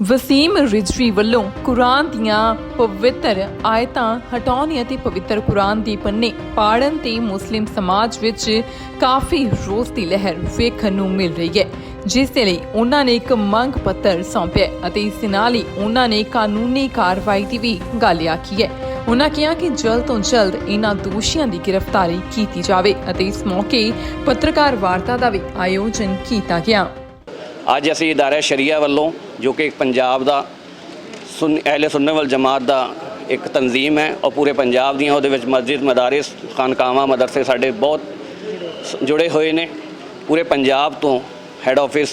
ਵਸੀਮ ਰਿਜ਼ਵੀ ਵੱਲੋਂ ਕੁਰਾਨ ਦੀਆਂ ਪਵਿੱਤਰ ਆਇਤਾਂ ਹਟਾਉਣ ਅਤੇ ਪਵਿੱਤਰ ਕੁਰਾਨ ਦੀ ਪੰਨੇ ਪਾੜਨ ਤੇ ਮੁਸਲਿਮ ਸਮਾਜ ਵਿੱਚ ਕਾਫੀ ਰੋਸ ਦੀ ਲਹਿਰ ਵੇਖਣ ਨੂੰ ਮਿਲ ਰਹੀ ਹੈ, ਜਿਸ ਦੇ ਲਈ ਉਹਨਾਂ ਨੇ ਇੱਕ ਮੰਗ ਪੱਤਰ ਸੌਂਪਿਆ ਅਤੇ ਇਸ ਦੇ ਨਾਲ ਹੀ ਉਹਨਾਂ ਨੇ ਕਾਨੂੰਨੀ ਕਾਰਵਾਈ ਦੀ ਵੀ ਗੱਲ ਆਖੀ ਹੈ। ਉਹਨਾਂ ਕਿਹਾ ਕਿ ਜਲਦ ਤੋਂ ਜਲਦ ਇਹਨਾਂ ਦੋਸ਼ੀਆਂ ਦੀ ਗ੍ਰਿਫਤਾਰੀ ਕੀਤੀ ਜਾਵੇ ਅਤੇ ਇਸ ਮੌਕੇ ਪੱਤਰਕਾਰ ਵਾਰਤਾ ਦਾ ਵੀ ਆਯੋਜਨ ਕੀਤਾ ਗਿਆ। ਅੱਜ ਅਸੀਂ ਇਦਾਰਾ ਸ਼ਰੀਆ ਵੱਲੋਂ, ਜੋ ਕਿ ਇੱਕ ਪੰਜਾਬ ਦਾ ਸੁਨ, ਅਹਿਲੇ ਸੁੰਨਤ ਵਲ ਜਮਾਤ ਦਾ ਇੱਕ ਤਨਜ਼ੀਮ ਹੈ ਔਰ ਪੂਰੇ ਪੰਜਾਬ ਦੀਆਂ, ਉਹਦੇ ਵਿੱਚ ਮਸਜਿਦ, ਮਦਾਰਿਸ, ਖਾਨਕਾਵਾਂ, ਮਦਰਸੇ ਸਾਡੇ ਬਹੁਤ ਸ- ਜੁੜੇ ਹੋਏ ਨੇ। ਪੂਰੇ ਪੰਜਾਬ ਤੋਂ ਹੈੱਡ ਆਫਿਸ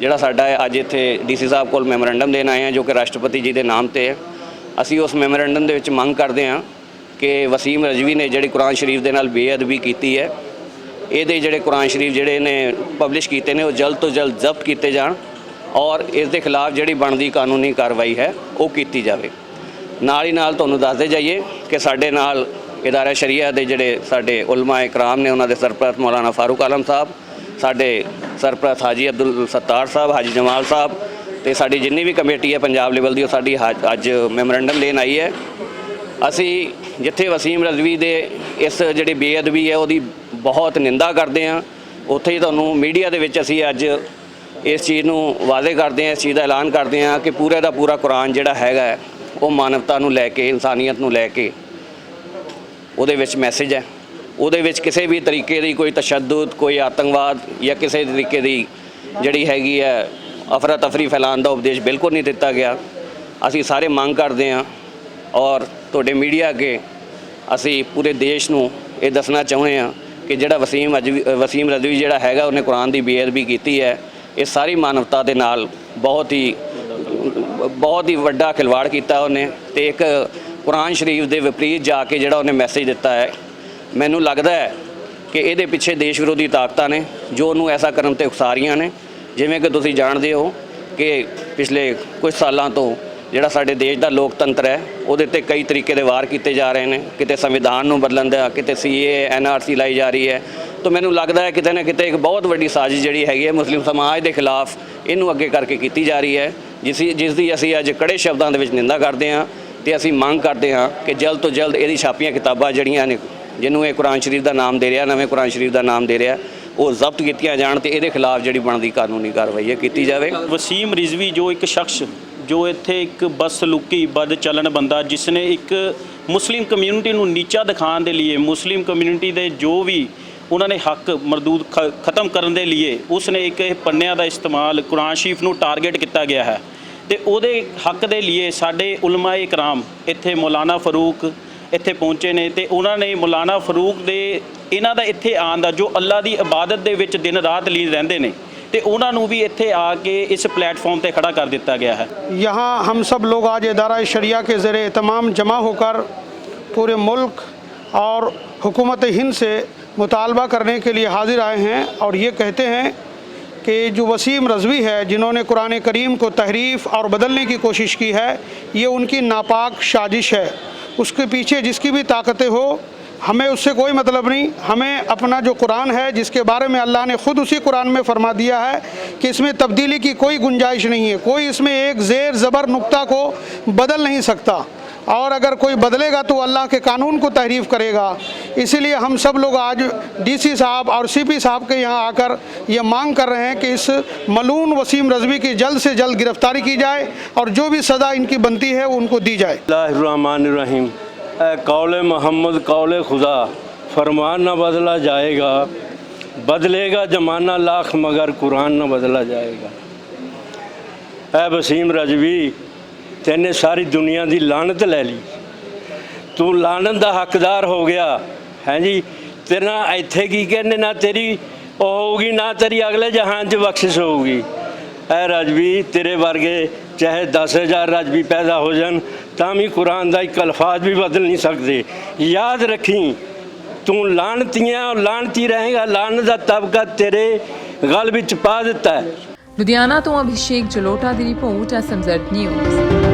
ਜਿਹੜਾ ਸਾਡਾ ਹੈ, ਅੱਜ ਇੱਥੇ ਡੀਸੀ ਸਾਹਿਬ ਕੋਲ ਮੈਮੋਰੈਂਡਮ ਦੇਣ ਆਏ ਹਾਂ, ਜੋ ਕਿ ਰਾਸ਼ਟਰਪਤੀ ਜੀ ਦੇ ਨਾਮ ਤੇ ਹੈ। ਅਸੀਂ ਉਸ ਮੈਮੋਰੈਂਡਮ ਦੇ ਵਿੱਚ ਮੰਗ ਕਰਦੇ ਹਾਂ ਕਿ ਵਸੀਮ ਰਜਵੀ ਨੇ ਜਿਹੜੀ ਕੁਰਾਨ ਸ਼ਰੀਫ ਦੇ ਨਾਲ ਬੇਅਦਬੀ ਕੀਤੀ ਹੈ ਇਹਦੇ ਜਿਹੜੇ ਕੁਰਾਨ ਸ਼ਰੀਫ ਜਿਹੜੇ ਨੇ ਪਬਲਿਸ਼ ਕੀਤੇ ਨੇ, ਉਹ ਜਲਦ ਤੋਂ ਜਲਦ ਜ਼ਬਤ ਕੀਤੇ ਜਾਣ ਔਰ ਇਸ ਦੇ ਖਿਲਾਫ ਜਿਹੜੀ ਬਣਦੀ ਕਾਨੂੰਨੀ ਕਾਰਵਾਈ ਹੈ, ਉਹ ਕੀਤੀ ਜਾਵੇ। ਨਾਲ ਹੀ ਨਾਲ ਤੁਹਾਨੂੰ ਦੱਸਦੇ ਜਾਈਏ ਕਿ ਸਾਡੇ ਨਾਲ ਇਦਾਰਾ ਸ਼ਰੀਆ ਦੇ ਜਿਹੜੇ ਸਾਡੇ ਉਲਮਾ ਇਕਰਾਮ ਨੇ, ਉਹਨਾਂ ਦੇ ਸਰਪ੍ਰਸਤ ਮੌਲਾਨਾ ਫਾਰੂਕ ਆਲਮ ਸਾਹਿਬ, ਸਾਡੇ ਸਰਪ੍ਰਸਤ ਹਾਜੀ ਅਬਦੁਲ ਸੱਤਾਰ ਸਾਹਿਬ, ਹਾਜੀ ਜਮਾਲ ਸਾਹਿਬ ਤੇ ਸਾਡੀ ਜਿੰਨੀ ਵੀ ਕਮੇਟੀ ਹੈ ਪੰਜਾਬ ਲੈਵਲ ਦੀ, ਉਹ ਸਾਡੀ ਹਾ- ਅੱਜ ਮੈਮੋਰੈਂਡਮ ਲੈਣ ਆਈ ਹੈ। ਅਸੀਂ ਜਿੱਥੇ ਵਸੀਮ ਰਜ਼ਵੀ ਦੇ ਇਸ ਜਿਹੜੀ ਬੇਅਦਬੀ ਹੈ, ਉਹਦੀ ਬਹੁਤ ਨਿੰਦਾ ਕਰਦੇ ਹਾਂ। ਉੱਥੇ ਹੀ ਤੁਹਾਨੂੰ ਮੀਡੀਆ ਦੇ ਵਿੱਚ ਅਸੀਂ ਅੱਜ ਇਸ ਚੀਜ਼ ਨੂੰ ਵਾਅਦੇ ਕਰਦੇ ਹਾਂ, ਇਸ ਚੀਜ਼ ਦਾ ਐਲਾਨ ਕਰਦੇ ਹਾਂ ਕਿ ਪੂਰੇ ਦਾ ਪੂਰਾ ਕੁਰਾਨ ਜਿਹੜਾ ਹੈਗਾ ਉਹ ਮਾਨਵਤਾ ਨੂੰ ਲੈ ਕੇ, ਇਨਸਾਨੀਅਤ ਨੂੰ ਲੈ ਕੇ ਉਹਦੇ ਵਿੱਚ ਮੈਸੇਜ ਹੈ। ਉਹਦੇ ਵਿੱਚ ਕਿਸੇ ਵੀ ਤਰੀਕੇ ਦੀ ਕੋਈ ਤਸ਼ੱਦਦ, ਕੋਈ ਆਤੰਕਵਾਦ ਜਾਂ ਕਿਸੇ ਤਰੀਕੇ ਦੀ ਜਿਹੜੀ ਹੈਗੀ ਹੈ ਅਫਰਾ ਤਫਰੀ ਫੈਲਾਉਣ ਦਾ ਉਪਦੇਸ਼ ਬਿਲਕੁਲ ਨਹੀਂ ਦਿੱਤਾ ਗਿਆ। ਅਸੀਂ ਸਾਰੇ ਮੰਗ ਕਰਦੇ ਹਾਂ ਔਰ ਤੁਹਾਡੇ ਮੀਡੀਆ ਅੱਗੇ ਅਸੀਂ ਪੂਰੇ ਦੇਸ਼ ਨੂੰ ਇਹ ਦੱਸਣਾ ਚਾਹੁੰਦੇ ਹਾਂ ਕਿ ਜਿਹੜਾ ਵਸੀਮ ਅਜਵੀ ਵਸੀਮ ਰਜ਼ਵੀ ਜਿਹੜਾ ਹੈਗਾ, ਉਹਨੇ ਕੁਰਾਨ ਦੀ ਬੇਅਦਬੀ ਕੀਤੀ ਹੈ। ਇਹ ਸਾਰੀ ਮਾਨਵਤਾ ਦੇ ਨਾਲ ਬਹੁਤ ਹੀ ਬਹੁਤ ਹੀ ਵੱਡਾ ਖਿਲਵਾੜ ਕੀਤਾ ਉਹਨੇ ਤੇ ਇੱਕ ਕੁਰਾਨ ਸ਼ਰੀਫ ਦੇ ਵਿਪਰੀਤ ਜਾ ਕੇ ਜਿਹੜਾ ਉਹਨੇ ਮੈਸੇਜ ਦਿੱਤਾ ਹੈ। ਮੈਨੂੰ ਲੱਗਦਾ ਹੈ ਕਿ ਇਹਦੇ ਪਿੱਛੇ ਦੇਸ਼ ਵਿਰੋਧੀ ਤਾਕਤਾਂ ਨੇ, ਜੋ ਉਹਨੂੰ ਐਸਾ ਕਰਨ ਤੇ ਉਕਸਾ ਰਹੀਆਂ ਨੇ। ਜਿਵੇਂ ਕਿ ਤੁਸੀਂ ਜਾਣਦੇ ਹੋ ਕਿ ਪਿਛਲੇ ਕੁਝ ਸਾਲਾਂ ਤੋਂ ਜਿਹੜਾ ਸਾਡੇ ਦੇਸ਼ ਦਾ ਲੋਕਤੰਤਰ ਹੈ, ਉਹਦੇ ਤੇ ਕਈ ਤਰੀਕੇ ਦੇ ਵਾਰ ਕੀਤੇ ਜਾ ਰਹੇ ਨੇ। ਕਿਤੇ ਸੰਵਿਧਾਨ ਨੂੰ ਬਦਲਣ ਦਾ, ਕਿਤੇ ਸੀਏ ਐਨਆਰਸੀ ਲਾਈ ਜਾ ਰਹੀ ਹੈ। ਤਾਂ ਮੈਨੂੰ ਲੱਗਦਾ ਹੈ ਕਿਤੇ ਨਾ ਕਿਤੇ ਇੱਕ ਬਹੁਤ ਵੱਡੀ ਸਾਜ਼ਿਸ਼ ਜਿਹੜੀ ਹੈਗੀ ਹੈ, ਮੁਸਲਿਮ ਸਮਾਜ ਦੇ ਖਿਲਾਫ ਇਹਨੂੰ ਅੱਗੇ ਕਰਕੇ ਕੀਤੀ ਜਾ ਰਹੀ ਹੈ। ਜਿਸ ਜਿਸ ਦੀ ਅਸੀਂ ਅੱਜ ਕੜੇ ਸ਼ਬਦਾਂ ਦੇ ਵਿੱਚ ਨਿੰਦਾ ਕਰਦੇ ਹਾਂ ਤੇ ਅਸੀਂ ਮੰਗ ਕਰਦੇ ਹਾਂ ਕਿ ਜਲਦ ਤੋਂ ਜਲਦ ਇਹਦੀ ਛਾਪੀਆਂ ਕਿਤਾਬਾਂ ਜਿਹੜੀਆਂ ਨੇ, ਜਿਹਨੂੰ ਇਹ ਕੁਰਾਨ ਸ਼ਰੀਫ ਦਾ ਨਾਮ ਦੇ ਰਿਹਾ, ਨਵੇਂ ਕੁਰਾਨ ਸ਼ਰੀਫ ਦਾ ਨਾਮ ਦੇ ਰਿਹਾ, ਉਹ ਜ਼ਬਤ ਕੀਤੀਆਂ ਜਾਣ ਤੇ ਇਹਦੇ ਖਿਲਾਫ ਜਿਹੜੀ ਬਣਦੀ ਕਾਨੂੰਨੀ ਕਾਰਵਾਈ ਹੈ, ਕੀਤੀ ਜਾਵੇ। ਵਸੀਮ ਰਿਜ਼ਵੀ ਜੋ ਇੱਕ ਸ਼ਖਸ ਜੋ ਇੱਥੇ ਇੱਕ ਬਦਸਲੂਕੀ ਬਦ ਚਲਣ ਬੰਦਾ ਜਿਸ ਨੇ ਇੱਕ ਮੁਸਲਿਮ ਕਮਿਊਨਿਟੀ ਨੂੰ ਨੀਚਾ ਦਿਖਾਉਣ ਦੇ ਲਈ ਮੁਸਲਿਮ ਕਮਿਊਨਿਟੀ ਦੇ ਜੋ ਵੀ ਉਹਨਾਂ ਨੇ ਹੱਕ ਮਰਦੂਦ ਖ- ਖਤਮ ਕਰਨ ਦੇ ਲਈ ਉਸ ਨੇ ਇੱਕ ਇਹ ਪੰਨਿਆਂ ਦਾ ਇਸਤੇਮਾਲ ਕੁਰਾਨ ਸ਼ਰੀਫ ਨੂੰ ਟਾਰਗੇਟ ਕੀਤਾ ਗਿਆ ਹੈ। ਤੇ ਉਹਦੇ ਹੱਕ ਦੇ ਲਈ ਸਾਡੇ ਉਲਮਾ ਇਕਰਾਮ ਇੱਥੇ ਮੌਲਾਨਾ ਫਰੂਕ ਇੱਥੇ ਪਹੁੰਚੇ ਨੇ ਤੇ ਉਹਨਾਂ ਨੇ ਮੌਲਾਨਾ ਫਰੂਕ ਦੇ, ਇਹਨਾਂ ਦਾ ਇੱਥੇ ਆਉਣ ਦਾ ਜੋ ਅੱਲਾ ਦੀ ਇਬਾਦਤ ਦੇ ਵਿੱਚ ਦਿਨ ਰਾਤ ਲੀਨ ਰਹਿੰਦੇ ਨੇ। تے انہوں ਨੂੰ بھی اتھے آگے اس پلیٹ فارم تے کھڑا کر دیتا گیا ہے یہاں ہم سب لوگ آج ادارہ شریعہ کے زیر اہتمام جمع ہو کر پورے ملک اور حکومت ہند سے مطالبہ کرنے کے لیے حاضر آئے ہیں اور یہ کہتے ہیں کہ جو وسیم رضوی ہے جنہوں نے قرآن کریم کو تحریف اور بدلنے کی کوشش کی ہے، یہ ان کی ناپاک سازش ہے۔ اس کے پیچھے جس کی بھی طاقتیں ہو ہمیں اس سے کوئی مطلب نہیں۔ ہمیں اپنا جو قرآن ہے، جس کے بارے میں اللہ نے خود اسی قرآن میں فرما دیا ہے کہ اس میں تبدیلی کی کوئی گنجائش نہیں ہے۔ کوئی اس میں ایک زیر زبر نقطہ کو بدل نہیں سکتا۔ اور اگر کوئی بدلے گا تو اللہ کے قانون کو تحریف کرے گا۔ اسی لیے ہم سب لوگ آج ڈی سی صاحب اور سی پی صاحب کے یہاں آ کر یہ مانگ کر رہے ہیں کہ اس ملون وسیم رضوی کی جلد سے جلد گرفتاری کی جائے اور جو بھی سزا ان کی بنتی ہے ان کو دی جائے۔ اللہ الرحمن الرحیم۔ ए कौल मोहम्मद कौल खुदा फरमान न बदला जाएगा बदलेगा जमाना लाख मगर कुरान न बदला जाएगा ए वसीम रजवी ਤੈਨੇ ਸਾਰੀ ਦੁਨੀਆ ਦੀ ਲਾਨਤ ਲੈ ਲਈ ਤੂੰ ਲਾਨਤ ਦਾ ਹੱਕਦਾਰ ਹੋ ਗਿਆ ਹੈ ਜੀ ਤੇਰਾ ਇੱਥੇ ਕੀ ਕਹਿੰਦੇ ਨਾ ਤੇਰੀ ਉਹ ਹੋਊਗੀ ਨਾ ਤੇਰੀ ਅਗਲੇ ਜਹਾਨ 'ਚ ਬਖਸ਼ਿਸ਼ ਹੋਊਗੀ ਐ ਰਜਵੀ ਤੇਰੇ ਵਰਗੇ ਚਾਹੇ 10000 ਰਜਵੀ ਪੈਦਾ ਹੋ ਜਾਣ ਤਾਂ ਵੀ ਕੁਰਾਨ ਦਾ ਇੱਕ ਅਲਫਾਜ਼ ਵੀ ਬਦਲ ਨਹੀਂ ਸਕਦੇ ਯਾਦ ਰੱਖੀ ਤੂੰ ਲਾਨਤੀਆਂ ਔਰ ਲਾਨਤੀ ਰਹੇਗਾ ਲਾਨਤ ਦਾ ਤਬਕਾ ਤੇਰੇ ਗਲ ਵਿੱਚ ਪਾ ਦਿੱਤਾ ਹੈ ਲੁਧਿਆਣਾ ਤੋਂ ਅਭਿਸ਼ੇਕ ਜਲੋਟਾ ਦੀ report SMZ news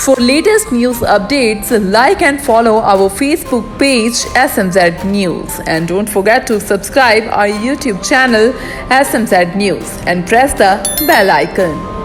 For latest news updates, like and follow our Facebook page SMZ News and don't forget to subscribe our YouTube channel SMZ News and press the bell icon.